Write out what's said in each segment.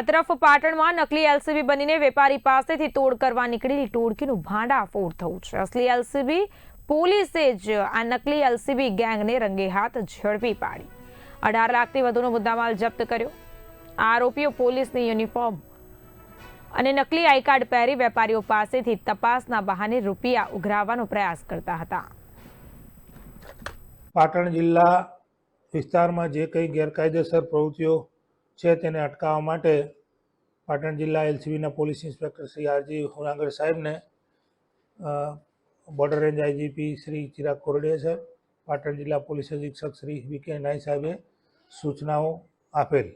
આ પાટણમાં નકલી એલસીબી બનીને વેપારી પાસેથી તોડ કરવા નીકળેલી ટોળકીનું ભાંડાફોડ થયું છે. અસલી એલસીબી પોલીસે જ આ નકલી એલસીબી ગેંગને રંગે હાથ ઝડપી પાડી. અઢાર લાખથી વધુનો મુદ્દામાલ જપ્ત કર્યો. આરોપીઓ પોલીસની યુનિફોર્મ અને નકલી આઈ કાર્ડ પહેરી વેપારીઓ પાસેથી તપાસના બહાને રૂપિયા ઉઘરાવવાનો પ્રયાસ કરતા હતા. પાટણ જિલ્લા વિસ્તારમાં જે કંઈ ગેરકાયદેસર પ્રવૃત્તિઓ છે તેને અટકાવવા માટે પાટણ જિલ્લા એલસીબીના police inspector Shri RG Hunagar સાહેબને border range IGP Shri Chirag Korde સાહેબ, પાટણ જિલ્લા પોલીસ અધિક્ષક શ્રી વી કે નાઈ સાહેબે સૂચનાઓ આપેલ.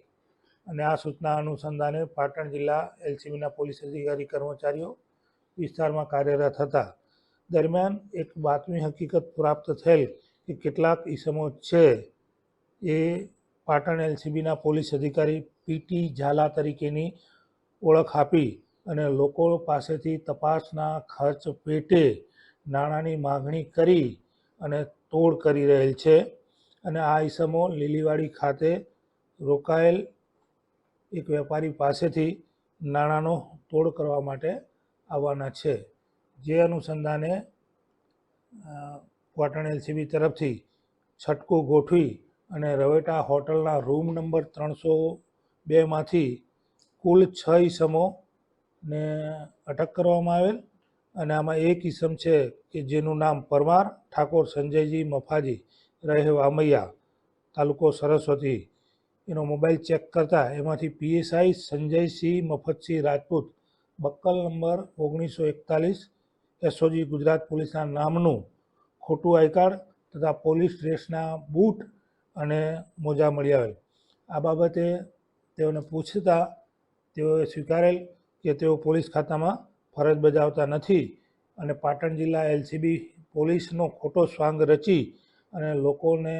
અને આ સૂચના અનુસંધાને પાટણ જિલ્લા એલસીબીના પોલીસ અધિકારી કર્મચારીઓ વિસ્તારમાં કાર્યરત હતા. દરમિયાન એક બાતમી હકીકત પ્રાપ્ત થયેલ કે કેટલાક ઈસમો છે એ પાટણ એલસીબીના પોલીસ અધિકારી પીટી ઝાલા તરીકેની ઓળખ આપી અને લોકો પાસેથી તપાસના ખર્ચ પેટે નાણાંની માગણી કરી અને તોડ કરી રહેલ છે અને આ ઈસમો લીલીવાડી ખાતે રોકાયેલ એક વેપારી પાસેથી નાણાંનો તોડ કરવા માટે આવવાના છે. જે અનુસંધાને પાટણ એલસીબી તરફથી છટકો ગોઠવી અને રવેટા હોટલના રૂમ નંબર ત્રણસો બેમાંથી કુલ છ ઈસમોને અટક કરવામાં આવેલ. અને આમાં એક ઈસમ છે કે જેનું નામ પરમાર, ઠાકોર સંજયજી મફાજી રહે વામૈયા તાલુકો સરસ્વતી. એનો મોબાઈલ ચેક કરતા એમાંથી PSI Sanjaysinh Mafatsinh Rajput, buckle number ઓગણીસો એકતાલીસ, એસઓજી ગુજરાત પોલીસના નામનું ખોટું આઈ કાર્ડ તથા પોલીસ ડ્રેસના બૂટ અને મોજા મળી આવેલ. આ બાબતે તેઓને પૂછતા તેઓએ સ્વીકારેલ કે તેઓ પોલીસ ખાતામાં ફરજ બજાવતા નથી અને પાટણ જિલ્લા એલસીબી પોલીસનો ખોટો સ્વાંગ રચી અને લોકોને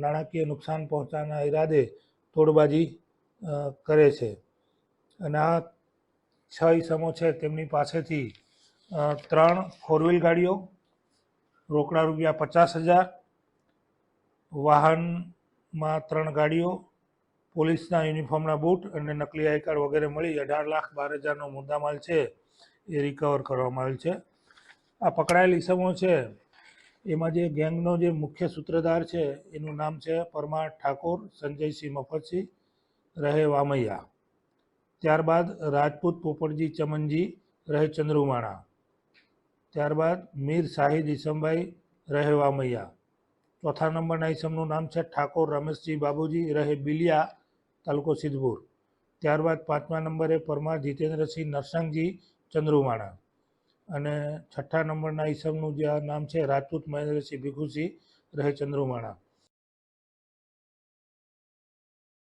નાણાકીય નુકસાન પહોંચવાના ઈરાદે તોડબાજી કરે છે. અને આ છ ઈસમો છે તેમની પાસેથી ત્રણ ફોર વ્હીલ ગાડીઓ, રોકડા રૂપિયા પચાસ હજાર વાહનમાં ત્રણ ગાડીઓ, પોલીસના યુનિફોર્મના બૂટ અને નકલી આઈ વગેરે મળી અઢાર લાખ બાર હજારનો મુદ્દામાલ છે એ રિકવર કરવામાં આવેલ છે. આ પકડાયેલ ઈસમો છે. એમાં જે ગેંગનો જે મુખ્ય સૂત્રધાર છે એનું નામ છે પરમાર ઠાકોર, સંજયસિંહ મફતસિંહ, રહે વામૈયા. ત્યારબાદ રાજપૂત પોપટજી ચમનજી, રહે ચંદ્રુમાણા. ત્યારબાદ મીર શાહિદ ઈસમભાઈ, રહે વામૈયા. ચોથા નંબરના ઇસમનું નામ છે ઠાકોર રમેશજી બાબુજી રહે બિલિયા તાલુકો સિદ્ધપુર. ત્યારબાદ પાંચમા નંબરે પરમાર જીતેન્દ્રસિંહ નરસંગજી ચંદ્રુમાણા અને છઠ્ઠા નંબરના ઈસમનું જે નામ છે, રાજપૂત મહેન્દ્રસિંહ ભીખુસિંહ રહે ચંદ્રુમાણા